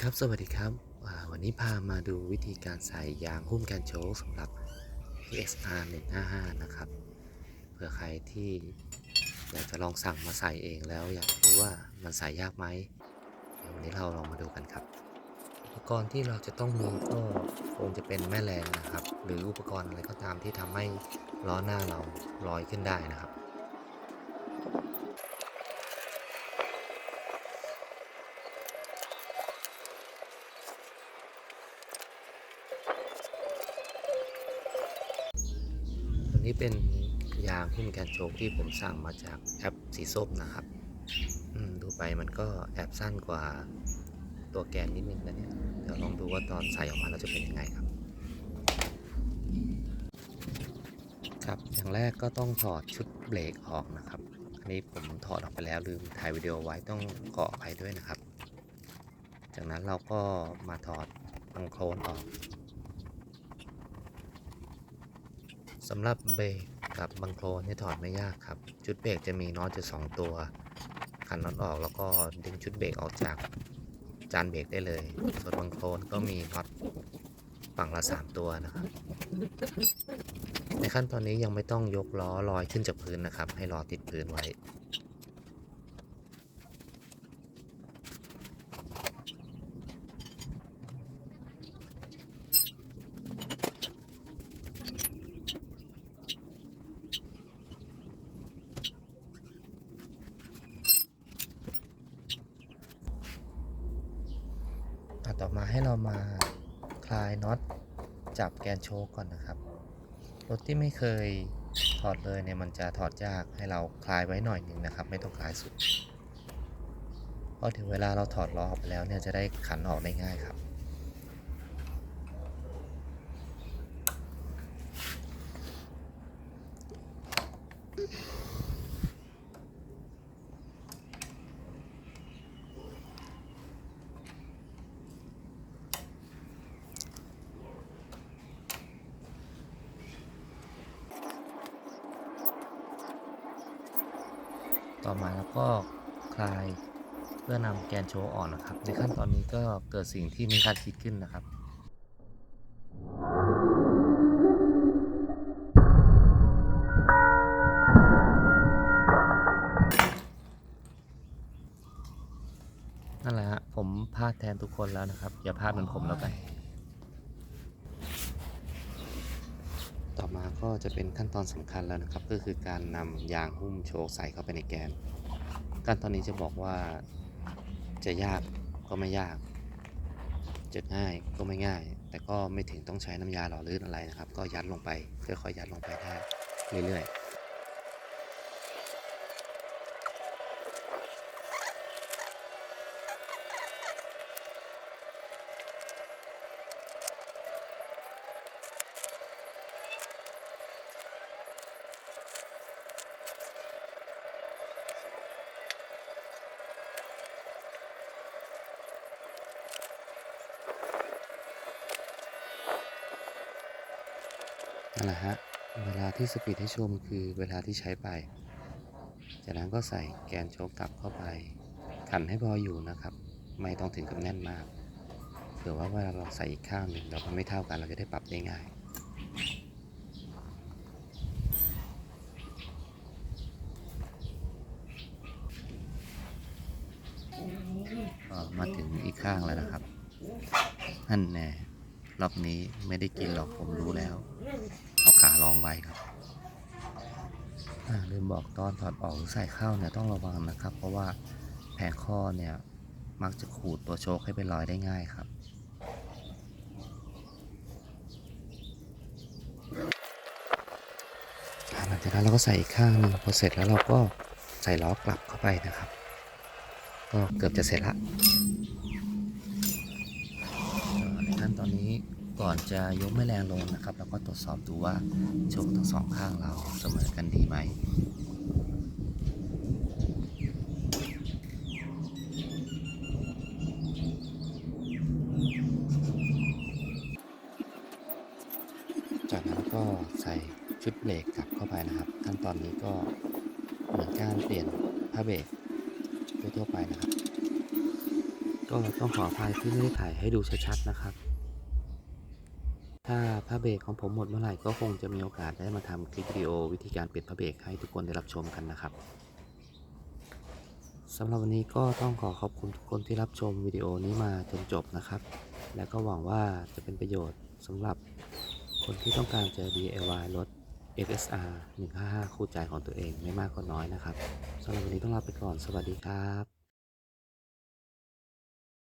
ครับสวัสดีครับ วันนี้พามาดูวิธีการใส่ยางหุ้มกันโชกสำหรับ XR 155 นะครับ เผื่อใครที่อยากจะลองสั่งมาใส่เองแล้วอยากรู้ว่ามันใส่ยากไหมววันนี้เราลองมาดูกันครับ อุปกรณ์ที่เราจะต้องมีก็คงจะเป็นแม่แรงนะครับ หรืออุปกรณ์อะไรก็ตามที่ทำให้ล้อหน้าเราลอยขึ้นได้นะครับ นี้เป็นยางหุ้มแกนโชกที่ผมสั่งมาจากแอปสีส้มนะครับดูไปมันก็แอบสั้นกว่าตัวแกนนิดนึงนะเนี่ย เดี๋ยวลองดูว่าตอนใส่ออกมาแล้วจะเป็นยังไงครับ ครับ อย่างแรกก็ต้องถอดชุดเบรกออกนะครับ อันนี้ผมถอดออกไปแล้วลืมถ่ายวิดีโอไว้ต้องขออภัยด้วยนะครับ จากนั้นเราก็มาถอดบังโคลนออก สำหรับเบรกกับบังโคลนนี่ถอดไม่ยากครับ ชุดเบรกจะมีน็อตจะสองตัวขันน็อตออกแล้วก็ดึงชุดเบรกออกจากจานเบรกได้เลย ส่วนบังโคลนก็มีน็อตฝั่งละ 3 ตัวนะครับ ในขั้นตอนนี้ยังไม่ต้องยกล้อลอยขึ้นจากพื้นนะครับ ให้ล้อติดพื้นไว้ ต่อมาให้เรามาคลายน็อตจับแกนโชกก่อนนะครับ รถที่ไม่เคยถอดเลยเนี่ยมันจะถอดยากให้เราคลายไว้หน่อยหนึ่งนะครับ ไม่ต้องคลายสุด เพราะถึงเวลาเราถอดล้อออกไปแล้วเนี่ยจะได้ขันออกได้ง่ายครับ ต่อมาแล้วก็คลายเพื่อนำแกนโชว์ออกนะครับ ในขั้นตอนนี้ก็เกิดสิ่งที่ไมีคาดคิดขึ้นนะครับนั่นแหละฮะผมพลาดแทนทุกคนแล้วนะครับ อย่าพลาดเหมือนผมแล้วกัน ต่อมาก็จะเป็นขั้นตอนสำคัญแล้วนะครับ ก็คือการนำยางหุ้มโชกใส่เข้าไปในแกน ขั้นตอนนี้จะบอกว่าจะยากก็ไม่ยาก จะง่ายก็ไม่ง่าย แต่ก็ไม่ถึงต้องใช้น้ำยาหล่อลื่นอะไรนะครับ ก็ยัดลงไปค่อยๆยัดลงไปได้เรื่อยๆ นั่นแหละฮะ เวลาที่สปีดให้ชมคือเวลาที่ใช้ไป จากนั้นก็ใส่แกนโชกกลับเข้าไป ขันให้พออยู่นะครับ ไม่ต้องถึงกับแน่นมาก เผื่อว่าเวลาเราใส่อีกข้างหนึ่งเรามันไม่เท่ากันเราจะได้ปรับได้ง่ายก็มาถึงอีกข้างแล้วนะครับนั่นแน่ รอบนี้ไม่ได้กินหรอกผมรู้แล้ว เอาขาลองไว้ครับลืมบอกตอนถอดออกหรือใส่เข้าเนี่ยต้องระวังนะครับ เพราะว่าแผงข้อเนี่ยมักจะขูดตัวโชคให้เป็นรอยได้ง่ายครับหลังจากนั้นเราก็ใส่ข้างนึงพอเสร็จแล้วเราก็ใส่ล้อกลับเข้าไปนะครับ ก็เกือบจะเสร็จละในขั้นตอนนี้ ก่อนจะยกแม่แรงลงนะครับเราก็ตรวจสอบดูว่าโชคทั้งสองข้างเราเสมอกันดีไหมจากนั้นก็ใส่ชุดเบรกกลับเข้าไปนะครับ ขั้นตอนนี้ก็เหมือนการเปลี่ยนผ้าเบรกทั่วๆไปนะครับ ก็ต้องขออภัยที่ไม่ได้ถ่ายให้ดูชัดๆนะครับ ถ้าผ้าเบรกของผมหมดเมื่อไหร่ก็คงจะมีโอกาสได้มาทำคลิปวิดีโอวิธีการเปลี่ยนผ้าเบรกให้ทุกคนได้รับชมกันนะครับสำหรับวันนี้ก็ต้องขอขอบคุณทุกคนที่รับชมวิดีโอนี้มาจนจบนะครับ และก็หวังว่าจะเป็นประโยชน์สำหรับคนที่ต้องการจะ DIY รถ FSR 155 คู่ใจของตัวเองไม่มากก็น้อยนะครับสำหรับวันนี้ต้องลาไปก่อนสวัสดีครับ